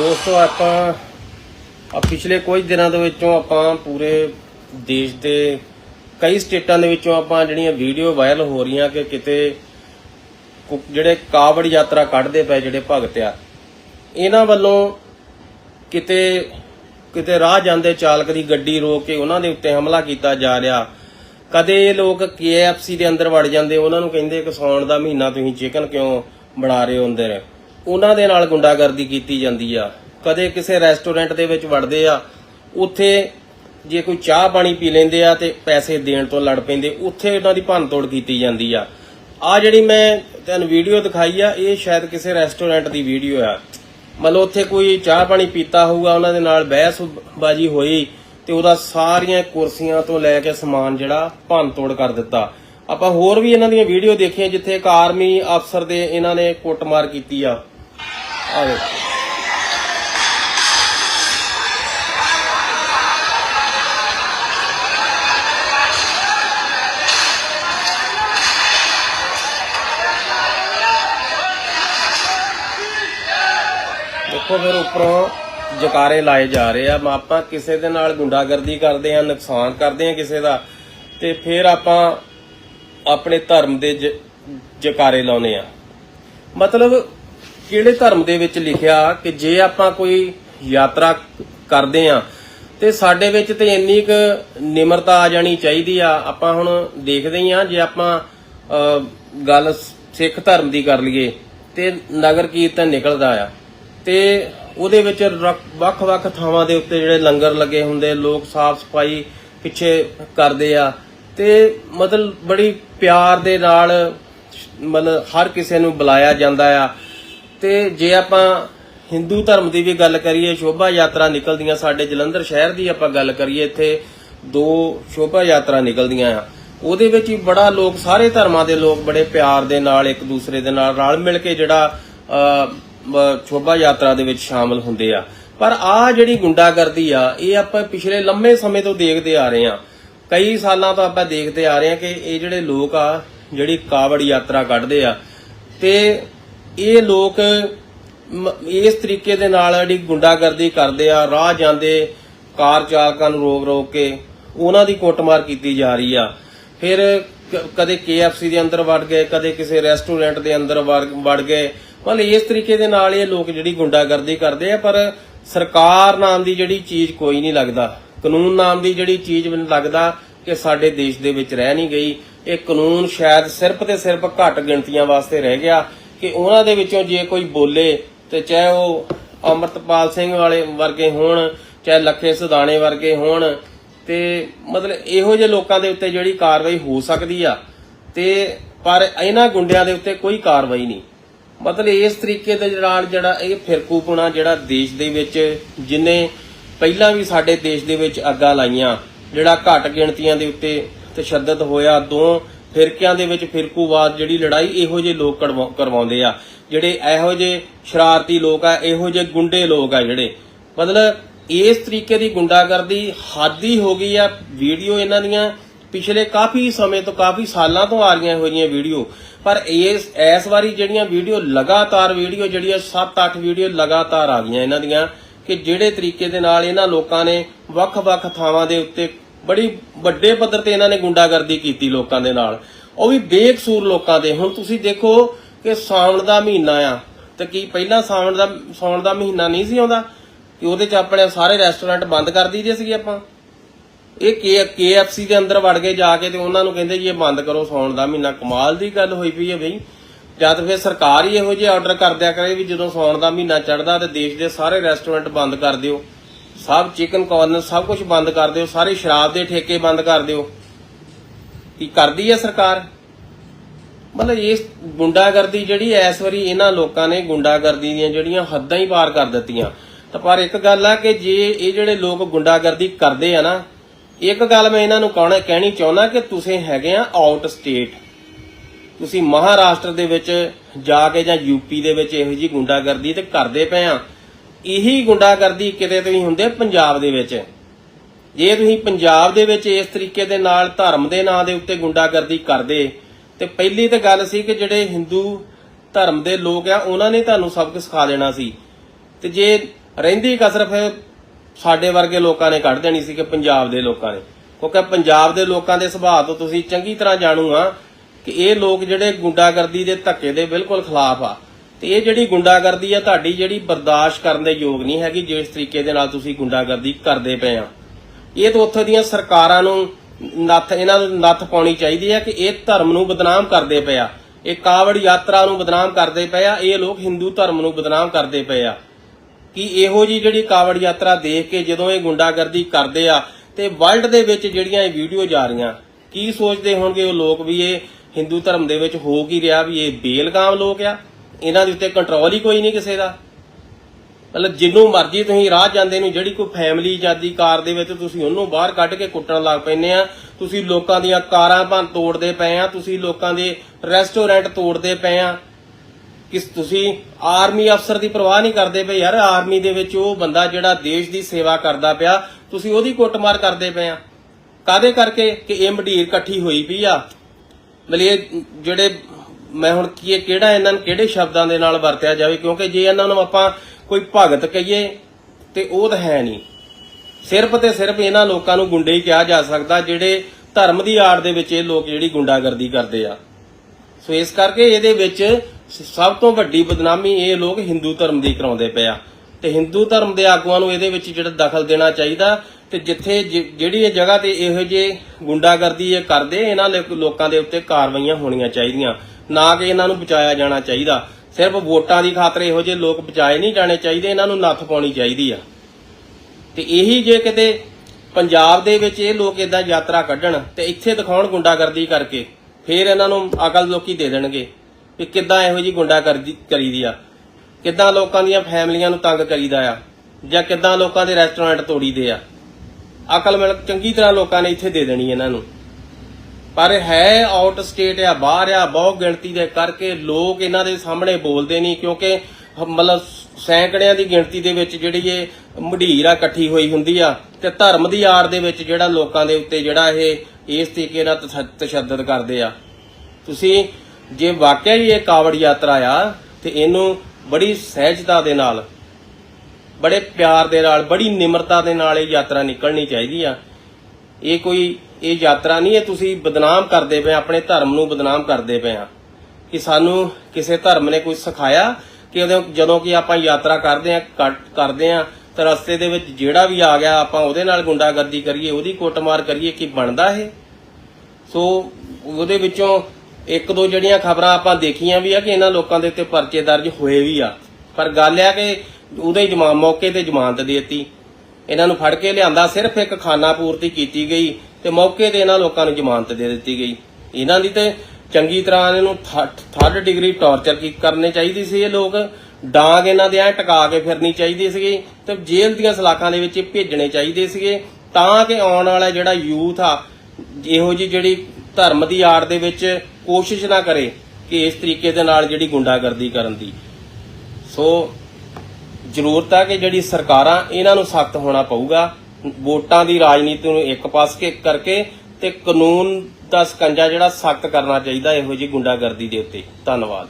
ਦੋਸਤੋ, ਆਪਾਂ ਆ ਪਿਛਲੇ ਕੁਝ ਦਿਨਾਂ ਦੇ ਵਿੱਚੋਂ ਆਪਾਂ ਪੂਰੇ ਦੇਸ਼ ਦੇ ਕਈ ਸਟੇਟਾਂ ਦੇ ਵਿੱਚੋਂ ਆਪਾਂ ਜਿਹੜੀਆਂ ਵੀਡੀਓ ਵਾਇਰਲ ਹੋ ਰਹੀਆਂ ਕਿ ਕਿਤੇ ਕੁ- ਜਿਹੜੇ ਕਾਵੜ ਯਾਤਰਾ ਕੱਢਦੇ ਪਏ ਜਿਹੜੇ ਭਗਤ ਆ, ਇਹਨਾਂ ਵੱਲੋਂ ਕਿਤੇ ਕਿਤੇ ਰਾਹ ਜਾਂਦੇ ਚਾਲਕ ਦੀ ਗੱਡੀ ਰੋਕ ਕੇ ਉਹਨਾਂ ਦੇ ਉੱਤੇ ਹਮਲਾ ਕੀਤਾ ਜਾ ਰਿਹਾ। ਕਦੇ ਇਹ ਲੋਕ KFC ਦੇ ਅੰਦਰ ਵੜ ਜਾਂਦੇ, ਉਹਨਾਂ ਨੂੰ ਕਹਿੰਦੇ ਕਿ ਸੌਣ ਦਾ ਮਹੀਨਾ ਤੁਸੀਂ ਚਿਕਨ ਕਿਉਂ ਬਣਾ ਰਹੇ ਹੋ ਅੰਦਰ? ਉਹਨਾਂ ਦੇ ਨਾਲ ਗੁੰਡਾਗਰਦੀ ਕੀਤੀ ਜਾਂਦੀ ਆ। ਕਦੇ ਕਿਸੇ ਰੈਸਟੋਰੈਂਟ ਦੇ ਵਿੱਚ ਵੜਦੇ ਆ, ਉੱਥੇ ਜੇ ਕੋਈ ਚਾਹ ਪਾਣੀ ਪੀ ਲੈਂਦੇ ਆ ਤੇ ਪੈਸੇ ਦੇਣ ਤੋਂ ਲੜ ਪੈਂਦੇ, ਉੱਥੇ ਉਹਨਾਂ ਦੀ ਭੰਨਤੋੜ ਕੀਤੀ ਜਾਂਦੀ ਆ। ਆ ਜਿਹੜੀ ਮੈਂ ਤੁਹਾਨੂੰ ਵੀਡੀਓ ਦਿਖਾਈ ਆ, ਇਹ ਸ਼ਾਇਦ ਕਿਸੇ ਰੈਸਟੋਰੈਂਟ ਦੀ ਵੀਡੀਓ ਆ। ਮਤਲਬ ਉੱਥੇ ਕੋਈ ਚਾਹ ਪਾਣੀ ਪੀਤਾ ਹੋਊਗਾ, ਉਹਨਾਂ ਦੇ ਨਾਲ ਬਹਿਸ ਬਾਜ਼ੀ ਹੋਈ ਤੇ ਉਹਦਾ ਸਾਰੀਆਂ ਕੁਰਸੀਆਂ ਤੋਂ ਲੈ ਕੇ ਸਮਾਨ ਜਿਹੜਾ ਭੰਨ ਤੋੜ ਕਰ ਦਿੱਤਾ। ਆਪਾਂ ਹੋਰ ਵੀ ਇਹਨਾਂ ਦੀਆਂ ਵੀਡੀਓ ਦੇਖੀਆਂ, ਜਿੱਥੇ ਇੱਕ ਆਰਮੀ ਅਫਸਰ ਦੇ ਇਹਨਾਂ ਨੇ ਕੁੱਟਮਾਰ ਕੀਤੀ ਆ। ਆ ਦੇਖੋ ਦੇਖੋ ਫਿਰ ਉੱਪਰੋਂ ਜਕਾਰੇ ਲਾਏ ਜਾ ਰਹੇ ਆ ਆਪਾਂ ਕਿਸੇ ਦੇ ਨਾਲ ਗੁੰਡਾਗਰਦੀ ਕਰਦੇ ਆ, ਨੁਕਸਾਨ ਕਰਦੇ ਆ ਕਿਸੇ ਦਾ, ਤੇ ਫਿਰ ਆਪਾਂ ਆਪਣੇ ਧਰਮ ਦੇ ਜਕਾਰੇ ਲਾਉਨੇ ਆ। ਮਤਲਬ ਕਿਹੜੇ ਧਰਮ ਦੇ ਵਿੱਚ ਲਿਖਿਆ ਕਿ ਜੇ ਆਪਾਂ ਕੋਈ ਯਾਤਰਾ ਕਰਦੇ ਆ ਤੇ ਸਾਡੇ ਵਿੱਚ ਤੇ ਇੰਨੀ ਕੁ ਨਿਮਰਤਾ ਆ ਜਾਣੀ ਚਾਹੀਦੀ ਆ। ਆਪਾਂ ਹੁਣ ਦੇਖਦੇ ਹੀ ਆ ਜੇ ਆਪਾਂ ਗੱਲ ਸਿੱਖ ਧਰਮ ਦੀ ਕਰ ਲਈਏ, ਤੇ ਨਗਰ ਕੀਰਤਨ ਨਿਕਲਦਾ ਆ। ਤੇ ਉਹਦੇ ਵਿੱਚ ਵੱਖ-ਵੱਖ ਥਾਵਾਂ ਦੇ ਉੱਤੇ ਜਿਹੜੇ ਲੰਗਰ ਲੱਗੇ ਹੁੰਦੇ, ਲੋਕ ਸਾਫ਼ ਸਫ਼ਾਈ ਪਿੱਛੇ ਕਰਦੇ ਆ। ਤੇ ਮਤਲਬ ਬੜੀ ਪਿਆਰ ਦੇ ਨਾਲ, ਮਤਲਬ ਹਰ ਕਿਸੇ ਨੂੰ ਬੁਲਾਇਆ ਜਾਂਦਾ ਆ। ਤੇ ਜੇ ਆਪਾਂ ਹਿੰਦੂ ਧਰਮ ਦੀ ਵੀ ਗੱਲ ਕਰੀਏ, ਸ਼ੋਭਾ ਯਾਤਰਾ ਨਿਕਲਦੀਆਂ ਸਾਡੇ ਜਲੰਧਰ ਸ਼ਹਿਰ ਦੀ ਆਪਾਂ ਗੱਲ ਕਰੀਏ, ਇੱਥੇ ਦੋ ਸ਼ੋਭਾ ਯਾਤਰਾ ਨਿਕਲਦੀਆਂ ਆ। ਉਹਦੇ ਵਿੱਚ ਹੀ ਬੜਾ ਲੋਕ, ਸਾਰੇ ਧਰਮਾਂ ਦੇ ਲੋਕ ਬੜੇ ਪਿਆਰ ਦੇ ਨਾਲ, ਇੱਕ ਦੂਸਰੇ ਦੇ ਨਾਲ ਰਲ ਮਿਲ ਕੇ ਜਿਹੜਾ ਸ਼ੋਭਾ ਯਾਤਰਾ ਦੇ ਵਿੱਚ ਸ਼ਾਮਲ ਹੁੰਦੇ ਆ। ਪਰ ਆ ਜਿਹੜੀ ਗੁੰਡਾਗਰਦੀ ਆ, ਇਹ ਆਪਾਂ ਪਿਛਲੇ ਲੰਮੇ ਸਮੇਂ ਤੋਂ ਦੇਖਦੇ ਆ ਰਹੇ ਆ। ਕਈ ਸਾਲਾਂ ਤੋਂ ਆਪਾਂ ਦੇਖਦੇ ਆ ਰਹੇ ਹਾਂ ਕਿ ਇਹ ਜਿਹੜੇ ਲੋਕ ਆ, ਜਿਹੜੀ ਕਾਵੜ ਯਾਤਰਾ ਕੱਢਦੇ ਆ, ਤੇ ਇਹ ਲੋਕ ਇਸ ਤਰੀਕੇ ਦੇ ਨਾਲ ਜਿਹੜੀ ਗੁੰਡਾਗਰਦੀ ਕਰਦੇ ਆ, ਰਾਹ ਜਾਂਦੇ ਕਾਰ ਚਾਲਕਾਂ ਨੂੰ ਰੋਕ ਰੋਕ ਕੇ ਉਹਨਾਂ ਦੀ ਕੁੱਟਮਾਰ ਕੀਤੀ ਜਾ ਰਹੀ ਆ। ਫਿਰ ਕ- ਕਦੇ KFC ਦੇ ਅੰਦਰ ਵੜ ਗਏ, ਕਦੇ ਕਿਸੇ ਰੈਸਟੋਰੈਂਟ ਦੇ ਅੰਦਰ ਵੜ ਵੜ ਗਏ। ਮਤਲਬ ਇਸ ਤਰੀਕੇ ਦੇ ਨਾਲ ਇਹ ਲੋਕ ਜਿਹੜੀ ਗੁੰਡਾਗਰਦੀ ਕਰਦੇ ਆ, ਪਰ ਸਰਕਾਰ ਨਾਮ ਦੀ ਜਿਹੜੀ ਚੀਜ਼ ਕੋਈ ਨਹੀਂ ਲੱਗਦਾ। ਕਾਨੂੰਨ ਨਾਮ ਦੀ ਜਿਹੜੀ ਚੀਜ਼ ਮੈਨੂੰ ਲੱਗਦਾ ਕਿ ਸਾਡੇ ਦੇਸ਼ ਦੇ ਵਿੱਚ ਰਹਿ ਨਹੀਂ ਗਈ। ਇਹ ਕਾਨੂੰਨ ਸ਼ਾਇਦ ਸਿਰਫ ਤੇ ਸਿਰਫ ਘੱਟ ਗਿਣਤੀਆਂ ਵਾਸਤੇ ਰਹਿ ਗਿਆ। ਕਿ ਉਹਨਾਂ ਦੇ ਵਿੱਚੋਂ ਜੇ ਕੋਈ ਬੋਲੇ ਤੇ ਚਾਹੇ ਉਹ ਅਮਰਤਪਾਲ ਸਿੰਘ ਵਾਲੇ ਵਰਗੇ ਹੋਣ, ਚਾਹੇ ਲੱਖੇ ਸੁਦਾਣੇ ਵਰਗੇ ਹੋਣ, ਤੇ ਮਤਲਬ ਇਹੋ ਜਿਹੇ ਲੋਕਾਂ ਦੇ ਉੱਤੇ ਜਿਹੜੀ ਕਾਰਵਾਈ ਹੋ ਸਕਦੀ ਆ, ਤੇ ਪਰ ਇਹਨਾਂ ਗੁੰਡਿਆਂ ਦੇ ਉੱਤੇ ਕੋਈ ਕਾਰਵਾਈ ਨਹੀਂ। ਮਤਲਬ ਇਸ ਤਰੀਕੇ ਦੇ ਨਾਲ ਜਿਹੜਾ ਇਹ ਫਿਰਕੂਪੁਣਾ ਜਿਹੜਾ ਦੇਸ਼ ਦੇ ਵਿੱਚ ਜਿਨੇ ਪਹਿਲਾਂ ਵੀ ਸਾਡੇ ਦੇਸ਼ ਦੇ ਵਿੱਚ ਅੱਗਾ ਲਾਈਆਂ, ਜਿਹੜਾ ਘੱਟ ਗਿਣਤੀਆਂ ਦੇ ਉੱਤੇ ਤਸ਼ੱਦਦ ਹੋਇਆ, ਦੋ ਫਿਰਕਿਆਂ ਦੇ ਵਿੱਚ ਫਿਰਕੂਵਾਦ ਜਿਹੜੀ ਲੜਾਈ ਇਹੋ ਜਿਹੇ ਲੋਕ ਕਰਵਾ- ਕਰਵਾਉਂਦੇ ਆ। ਜਿਹੜੇ ਇਹੋ ਜਿਹੇ ਸ਼ਰਾਰਤੀ ਲੋਕ ਆ, ਇਹੋ ਜਿਹੇ ਗੁੰਡੇ ਲੋਕ ਆ ਜਿਹੜੇ। ਮਤਲਬ ਇਸ ਤਰੀਕੇ ਦੀ ਗੁੰਡਾਗਰਦੀ ਹਾਦੀ ਹੋ ਗਈ ਆ ਵੀਡੀਓ ਇਹਨਾਂ ਦੀਆਂ ਪਿਛਲੇ ਕਾਫੀ ਸਮੇਂ ਤੋਂ, ਕਾਫੀ ਸਾਲਾਂ ਤੋਂ ਆ ਰਹੀਆਂ ਹੋਈਆਂ ਵੀਡੀਓ। ਪਰ ਇਸ ਇਸ ਵਾਰੀ ਜਿਹੜੀਆਂ ਵੀਡੀਓ ਲਗਾਤਾਰ ਵੀਡੀਓ, ਜਿਹੜੀਆਂ 7-8 ਵੀਡੀਓ ਲਗਾਤਾਰ ਆ ਗਈਆਂ ਇਹਨਾਂ ਦੀਆਂ ਕਿ ਜਿਹੜੇ ਤਰੀਕੇ ਦੇ ਨਾਲ ਇਹਨਾਂ ਲੋਕਾਂ ਨੇ ਵੱਖ-ਵੱਖ ਥਾਵਾਂ ਦੇ ਉੱਤੇ ਬੜੀ ਵੱਡੇ ਪੱਧਰ ਤੇ ਇਹਨਾਂ ਨੇ ਗੁੰਡਾਗਰਦੀ ਕੀਤੀ ਲੋਕਾਂ ਦੇ ਨਾਲ। ਉਹ ਵੀ ਬੇਕਸੂਰ ਲੋਕਾਂ ਦੇ। ਹੁਣ ਤੁਸੀਂ ਦੇਖੋ ਕਿ ਸਾਵਣ ਦਾ ਮਹੀਨਾ ਆ ਤੇ ਕੀ ਪਹਿਲਾਂ ਸਾਵਣ ਦਾ ਸਾਉਣ ਦਾ ਮਹੀਨਾ ਨਹੀਂ ਸੀ ਆਉਂਦਾ? ਕਿ ਉਹਦੇ ਚ ਆਪਣੇ ਸਾਰੇ ਰੈਸਟੋਰੈਂਟ ਬੰਦ ਕਰ ਦਈਦੇ ਸੀਗੇ ਆਪਾਂ। ਇਹ ਕੇ KFC ਦੇ ਅੰਦਰ ਵੜ ਕੇ ਜਾ ਕੇ ਤੇ ਉਹਨਾਂ ਨੂੰ ਕਹਿੰਦੇ ਜੀ ਇਹ ਬੰਦ ਕਰੋ ਸਾਉਣ ਦਾ ਮਹੀਨਾ। ਕਮਾਲ ਦੀ ਗੱਲ ਹੋਈ ਪਈ ਹੈ ਬਈ। ਜਦ ਫਿਰ ਸਰਕਾਰ ਹੀ ਇਹੋ ਜਿਹੇ ਆਰਡਰ ਕਰਦਿਆ ਕਰੇ ਵੀ ਜਦੋਂ ਸਾਉਣ ਦਾ ਮਹੀਨਾ ਚੜਦਾ ਤੇ ਦੇਸ਼ ਦੇ ਸਾਰੇ ਰੈਸਟੋਰੈਂਟ ਬੰਦ ਕਰ ਦਿਓ। ਸਭ ਚਿਕਨ ਕਾਰਨਰ ਸਭ ਕੁਝ ਬੰਦ ਕਰ ਦਿਓ, ਸਾਰੇ ਸ਼ਰਾਬ ਦੇ ਠੇਕੇ ਬੰਦ ਕਰ ਦਿਓ। ਕੀ ਕਰਦੀ ਹੈ ਸਰਕਾਰ? ਮਤਲਬ ਇਸ ਗੁੰਡਾਗਰਦੀ ਜਿਹੜੀ ਐਸ ਵਾਰੀ ਇਹਨਾਂ ਲੋਕਾਂ ਨੇ ਗੁੰਡਾਗਰਦੀ ਦੀਆਂ ਜਿਹੜੀਆਂ ਹੱਦਾਂ ਹੀ ਪਾਰ ਕਰ ਦਿੱਤੀਆਂ। ਤਾਂ ਪਰ ਇੱਕ ਗੱਲ ਆ ਕਿ ਜੇ ਇਹ ਜਿਹੜੇ ਲੋਕ ਗੁੰਡਾਗਰਦੀ ਕਰਦੇ ਆ ਨਾ, ਇੱਕ ਗੱਲ ਮੈਂ ਇਹਨਾਂ ਨੂੰ ਕਹਣਾ ਕਹਿਣੀ ਚਾਹੁੰਦਾ ਕਿ ਤੁਸੀਂ ਹੈਗੇ ਆ ਆਊਟ ਸਟੇਟ ਤੁਸੀਂ ਮਹਾਰਾਸ਼ਟਰ ਦੇ ਵਿੱਚ ਜਾ ਕੇ ਜਾਂ ਯੂਪੀ ਦੇ ਵਿੱਚ ਇਹੋ ਜੀ ਗੁੰਡਾਗਰਦੀ ਤੇ ਕਰਦੇ ਪਏ ਆ। ਇਹੀ ਗੁੰਡਾਗਰਦੀ ਕਿਤੇ ਤੇ ਵੀ ਹੁੰਦੇ ਪੰਜਾਬ ਦੇ ਵਿੱਚ। ਜੇ ਤੁਸੀਂ ਪੰਜਾਬ ਦੇ ਵਿੱਚ ਇਸ ਤਰੀਕੇ ਦੇ ਨਾਲ ਧਰਮ ਦੇ ਨਾਂ ਦੇ ਉੱਤੇ ਗੁੰਡਾਗਰਦੀ ਕਰਦੇ, ਤੇ ਪਹਿਲੀ ਤਾਂ ਗੱਲ ਸੀ ਕਿ ਜਿਹੜੇ ਹਿੰਦੂ ਧਰਮ ਦੇ ਲੋਕ ਆ, ਉਹਨਾਂ ਨੇ ਤੁਹਾਨੂੰ ਸਬਕ ਸਿਖਾ ਦੇਣਾ ਸੀ। ਤੇ ਜੇ ਰਹਿੰਦੀ ਕਸਰ ਫਿਰ ਸਾਡੇ ਵਰਗੇ ਲੋਕਾਂ ਨੇ ਕੱਢ ਦੇਣੀ ਸੀ ਕਿ ਪੰਜਾਬ ਦੇ ਲੋਕਾਂ ਨੇ। ਕਿਉਂਕਿ ਪੰਜਾਬ ਦੇ ਲੋਕਾਂ ਦੇ ਸੁਭਾਅ ਤੋਂ ਤੁਸੀਂ ਚੰਗੀ ਤਰ੍ਹਾਂ ਜਾਣੂ ਆ ਕਿ ਇਹ ਲੋਕ ਜਿਹੜੇ ਗੁੰਡਾਗਰਦੀ ਦੇ ਧੱਕੇ ਦੇ ਬਿਲਕੁਲ ਖਿਲਾਫ ਆ। ਤੇ ਇਹ ਜਿਹੜੀ ਗੁੰਡਾਗਰਦੀ ਆ, ਤੁਹਾਡੀ ਜਿਹੜੀ ਬਰਦਾਸ਼ਤ ਕਰਨ ਦੇ ਯੋਗ ਨਹੀਂ ਹੈਗੀ, ਜਿਸ ਤਰੀਕੇ ਦੇ ਨਾਲ ਤੁਸੀਂ ਗੁੰਡਾਗਰਦੀ ਕਰਦੇ ਪਏ ਆ। ਇਹ ਤਾਂ ਉੱਥੇ ਦੀਆਂ ਸਰਕਾਰਾਂ ਨੂੰ ਨੱਥ, ਇਹਨਾਂ ਨੂੰ ਨੱਥ ਪਾਉਣੀ ਚਾਹੀਦੀ ਹੈ ਕਿ ਇਹ ਧਰਮ ਨੂੰ ਬਦਨਾਮ ਕਰਦੇ ਪਏ ਆ। ਇਹ ਕਾਵੜ ਯਾਤਰਾ ਨੂੰ ਬਦਨਾਮ ਕਰਦੇ ਪਏ ਆ, ਇਹ ਲੋਕ ਹਿੰਦੂ ਧਰਮ ਨੂੰ ਬਦਨਾਮ ਕਰਦੇ ਪਏ ਆ। ਕਿ ਇਹੋ ਜੀ ਜਿਹੜੀ ਕਾਵੜ ਯਾਤਰਾ ਦੇਖ ਕੇ ਜਦੋਂ ਇਹ ਗੁੰਡਾਗਰਦੀ ਕਰਦੇ ਆ, ਤੇ ਵਰਲਡ ਦੇ ਵਿੱਚ ਜਿਹੜੀਆਂ ਇਹ ਵੀਡੀਓ ਜਾ ਰਹੀਆਂ, ਕੀ ਸੋਚਦੇ ਹੋਣਗੇ ਉਹ ਲੋਕ ਵੀ ਇਹ ਹਿੰਦੂ ਧਰਮ ਦੇ ਵਿੱਚ ਹੋ ਕੀ ਰਿਹਾ, ਵੀ ਇਹ ਬੇਲਗਾਮ ਲੋਕ ਆ? ਇਹਨਾਂ ਦੇ ਉੱਤੇ ਕੰਟਰੋਲ ਹੀ ਕੋਈ ਨਹੀਂ ਕਿਸੇ ਦਾ। ਮਤਲਬ ਜਿੰਨੂੰ ਮਰਜ਼ੀ ਤੁਸੀਂ ਰਾਹ ਜਾਂਦੇ ਨੂੰ, ਜਿਹੜੀ ਕੋਈ ਫੈਮਿਲੀ ਜਾਂਦੀ ਕਾਰ ਦੇ ਵਿੱਚ ਤੁਸੀਂ ਉਹਨੂੰ ਬਾਹਰ ਕੱਢ ਕੇ ਕੁੱਟਣ ਲੱਗ ਪੈਂਦੇ ਆ, ਤੁਸੀਂ ਲੋਕਾਂ ਦੀਆਂ ਕਾਰਾਂ ਭੰਨ ਤੋੜਦੇ ਪਏ ਆ, ਤੁਸੀਂ ਲੋਕਾਂ ਦੇ ਰੈਸਟੋਰੈਂਟ ਤੋੜਦੇ ਪਏ ਆ। ਕਿਸ ਤੁਸੀਂ ਆਰਮੀ ਅਫਸਰ ਦੀ ਪਰਵਾਹ ਨਹੀਂ ਕਰਦੇ ਪਏ ਯਾਰ ਆਰਮੀ ਦੇ ਵਿੱਚ ਉਹ ਬੰਦਾ ਜਿਹੜਾ ਦੇਸ਼ ਦੀ ਸੇਵਾ ਕਰਦਾ ਪਿਆ, ਤੁਸੀਂ ਉਹਦੀ ਕੁੱਟਮਾਰ ਕਰਦੇ ਪਏ ਆ। ਕਾਦੇ ਕਰਕੇ? ਕਿ ਇਹ ਮਡੀਰ ਇਕੱਠੀ ਹੋਈ ਪਈ ਆ। ਮਤਲਬ ਜਿਹੜੇ ਮੈਂ ਹੁਣ ਕੀ ਇਹ ਕਿਹੜਾ ਇਹਨਾਂ ਨੂੰ ਕਿਹੜੇ ਸ਼ਬਦਾਂ ਦੇ ਨਾਲ ਵਰਤਿਆ ਜਾਵੇ? ਕਿਉਂਕਿ ਜੇ ਇਹਨਾਂ ਨੂੰ ਆਪਾਂ ਕੋਈ ਭਗਤ ਕਹੀਏ, ਤੇ ਉਹ ਤਾਂ ਹੈ ਨਹੀਂ। ਸਿਰਫ ਤੇ ਸਿਰਫ ਇਹਨਾਂ ਲੋਕਾਂ ਨੂੰ ਗੁੰਡੇ ਹੀ ਕਿਹਾ ਜਾ ਸਕਦਾ, ਜਿਹੜੇ ਧਰਮ ਦੀ ਆੜ ਦੇ ਵਿੱਚ ਇਹ ਲੋਕ ਜਿਹੜੀ ਗੁੰਡਾਗਰਦੀ ਕਰਦੇ ਆ। ਸੋ ਇਸ ਕਰਕੇ ਇਹਦੇ ਵਿੱਚ ਸਭ ਤੋਂ ਵੱਡੀ ਬਦਨਾਮੀ ਇਹ ਲੋਕ ਹਿੰਦੂ ਧਰਮ ਦੀ ਕਰਾਉਂਦੇ ਪਏ ਆ। ਤੇ ਹਿੰਦੂ ਧਰਮ ਦੇ ਆਗੂਆਂ ਨੂੰ ਇਹਦੇ ਵਿੱਚ ਜਿਹੜਾ ਦਖਲ ਦੇਣਾ ਚਾਹੀਦਾ, ਤੇ ਜਿੱਥੇ ਜਿ- ਜਿਹੜੀ ਇਹ ਜਗ੍ਹਾ ਤੇ ਇਹੋ ਜਿਹੇ ਗੁੰਡਾਗਰਦੀ ਇਹ ਕਰਦੇ, ਇਹਨਾਂ ਲੋਕ- ਲੋਕਾਂ ਦੇ ਉੱਤੇ ਕਾਰਵਾਈਆਂ ਹੋਣੀਆਂ ਚਾਹੀਦੀਆਂ। ਨਾ ਕਿ ਇਹਨਾਂ ਨੂੰ ਬਚਾਇਆ ਜਾਣਾ ਚਾਹੀਦਾ। ਸਿਰਫ ਵੋਟਾਂ ਦੀ ਖਾਤਰ ਇਹੋ ਜਿਹੇ ਲੋਕ ਬਚਾਏ ਨਹੀਂ ਜਾਣੇ ਚਾਹੀਦੇ, ਇਹਨਾਂ ਨੂੰ ਨੱਥ ਪਾਉਣੀ ਚਾਹੀਦੀ ਆ। ਤੇ ਇਹੀ ਜੇ ਕਿਤੇ ਪੰਜਾਬ ਦੇ ਵਿੱਚ ਇਹ ਲੋਕ ਇਦਾਂ ਯਾਤਰਾ ਕੱਢਣ ਤੇ ਇੱਥੇ ਦਿਖਾਉਣ ਗੁੰਡਾਗਰਦੀ ਕਰਕੇ, ਫੇਰ ਇਹਨਾਂ ਨੂੰ ਅਕਲ ਲੋਕੀ ਦੇ ਦੇਣਗੇ ਵੀ ਕਿੱਦਾਂ ਇਹੋ ਜੀ ਗੁੰਡਾਗਰਦੀ ਕਰੀਦੀ ਆ। ਕਿੱਦਾਂ ਲੋਕਾਂ ਦੀਆਂ ਫੈਮਲੀਆਂ ਨੂੰ ਤੰਗ ਕਰੀਦਾ ਆ, ਜਾਂ ਕਿੱਦਾਂ ਲੋਕਾਂ ਦੇ ਰੈਸਟੋਰੈਂਟ ਤੋੜੀਦੇ ਆ। ਅਕਲ ਮਿਲ ਚੰਗੀ ਤਰ੍ਹਾਂ ਲੋਕਾਂ ਨੇ ਇੱਥੇ ਦੇ ਦੇਣੀ ਇਹਨਾਂ ਨੂੰ। ਪਰ ਹੈ ਆਊਟ ਸਟੇਟ ਆ, ਬਾਹਰ ਆ, ਬਹੁਤ ਗਿਣਤੀ ਦੇ ਕਰਕੇ ਲੋਕ ਇਹਨਾਂ ਦੇ ਸਾਹਮਣੇ ਬੋਲਦੇ ਨਹੀਂ ਕਿਉਂਕਿ ਮਤਲਬ ਸੈਂਕੜਿਆਂ ਦੀ ਗਿਣਤੀ ਦੇ ਵਿੱਚ ਜਿਹੜੀ ਇਹ ਮਢੀਰ ਆ, ਇਕੱਠੀ ਹੋਈ ਹੁੰਦੀ ਆ ਤੇ ਧਰਮ ਦੀ ਆੜ ਦੇ ਵਿੱਚ ਜਿਹੜਾ ਲੋਕਾਂ ਦੇ ਉੱਤੇ ਜਿਹੜਾ ਇਹ, ਇਸ ਤਰੀਕੇ ਨਾਲ ਤਸ਼- ਤਸ਼ੱਦਦ ਕਰਦੇ ਆ। ਤੁਸੀਂ ਜੇ ਵਾਕਿਆ ਹੀ ਇਹ ਕਾਵੜ ਯਾਤਰਾ ਆ ਤੇ ਇਹਨੂੰ ਬੜੀ ਸਹਿਜਤਾ ਦੇ ਨਾਲ, ਬੜੇ ਪਿਆਰ ਦੇ ਨਾਲ, ਬੜੀ ਨਿਮਰਤਾ ਦੇ ਨਾਲ ਇਹ ਯਾਤਰਾ ਨਿਕਲਣੀ ਚਾਹੀਦੀ ਆ। ਇਹ ਕੋਈ, ਇਹ ਯਾਤਰਾ ਨਹੀਂ ਹੈ, ਤੁਸੀਂ ਬਦਨਾਮ ਕਰਦੇ ਪਏ ਆਪਣੇ ਧਰਮ ਨੂੰ ਬਦਨਾਮ ਕਰਦੇ ਪਏ ਆ। ਕਿ ਸਾਨੂੰ ਕਿਸੇ ਧਰਮ ਨੇ ਕੋਈ ਸਿਖਾਇਆ ਕਿ ਜਦੋਂ ਕਿ ਆਪਾਂ ਯਾਤਰਾ ਕਰਦੇ ਆ ਕਰਦੇ ਆ, ਤਾਂ ਰਸਤੇ ਦੇ ਵਿੱਚ ਜਿਹੜਾ ਵੀ ਆ ਗਿਆ, ਆਪਾਂ ਉਹਦੇ ਨਾਲ ਗੁੰਡਾਗਰਦੀ ਕਰੀਏ, ਉਹਦੀ ਕੁੱਟਮਾਰ ਕਰੀਏ, ਕੀ ਬਣਦਾ ਇਹ? ਸੋ ਉਹਦੇ ਵਿੱਚੋਂ ਇੱਕ ਦੋ ਜਿਹੜੀਆਂ ਖਬਰਾਂ ਆਪਾਂ ਦੇਖੀਆਂ ਵੀ ਆ ਕਿ ਇਹਨਾਂ ਲੋਕਾਂ ਦੇ ਉੱਤੇ ਪਰਚੇ ਦਰਜ ਹੋਏ ਵੀ ਆ। ਪਰ ਗੱਲ ਆ ਕਿ ਉਹਦੇ ਜਮਾਨ ਮੌਕੇ ਤੇ ਜ਼ਮਾਨਤ ਦੇ ਦਿੱਤੀ। ਇਹਨਾਂ ਨੂੰ ਫੜ ਕੇ ਲਿਆਂਦਾ। ਸਿਰਫ ਇੱਕ ਖਾਨਾ ਪੂਰਤੀ ਕੀਤੀ ਗਈ ਤੇ ਮੌਕੇ ਤੇ ਇਹਨਾਂ ਲੋਕਾਂ ਨੂੰ ਜ਼ਮਾਨਤ ਦੇ ਦਿੱਤੀ ਗਈ। ਇਹਨਾਂ ਦੀ ਤੇ ਚੰਗੀ ਤਰ੍ਹਾਂ ਇਹਨੂੰ ਥਰਡ ਡਿਗਰੀ ਟੌਰਚਰ ਕੀ ਕਰਨੇ ਚਾਹੀਦੀ ਸੀ ਇਹ ਲੋਕ। ਡਾਂਗ ਇਹਨਾਂ ਦੇ ਐ ਟਕਾ ਕੇ ਫਿਰਨੀ ਚਾਹੀਦੀ ਸੀਗੀ ਤੇ ਜੇਲ੍ਹ ਦੀਆਂ ਸਲਾਖਾਂ ਦੇ ਵਿੱਚ ਭੇਜਣੇ ਚਾਹੀਦੇ ਸੀਗੇ ਤਾਂ ਕਿ ਆਉਣ ਵਾਲਾ ਜਿਹੜਾ ਯੂਥ ਆ, ਇਹੋ ਜੀ ਜਿਹੜੀ ਧਰਮ ਦੀ ਆੜ ਦੇ ਵਿੱਚ ਕੋਸ਼ਿਸ਼ ਨਾ ਕਰੇ ਕਿ ਇਸ ਤਰੀਕੇ ਦੇ ਨਾਲ ਜਿਹੜੀ ਗੁੰਡਾਗਰਦੀ ਕਰਨ ਦੀ। ਸੋ ਜ਼ਰੂਰਤ ਹੈ ਕਿ ਜਿਹੜੀ ਸਰਕਾਰਾਂ ਇਹਨਾਂ ਨੂੰ ਸਖਤ ਹੋਣਾ ਪਊਗਾ, ਵੋਟਾਂ ਦੀ ਰਾਜਨੀਤੀ ਨੂੰ ਇੱਕ ਪਾਸੇ ਕਰਕੇ ਤੇ ਕਾਨੂੰਨ ਦਾ ਸਕੰਜਾ ਜਿਹੜਾ ਸਖਤ ਕਰਨਾ ਚਾਹੀਦਾ, ਇਹੋ ਜਿਹੀ ਗੁੰਡਾਗਰਦੀ ਦੇ ਉੱਤੇ। ਧੰਨਵਾਦ।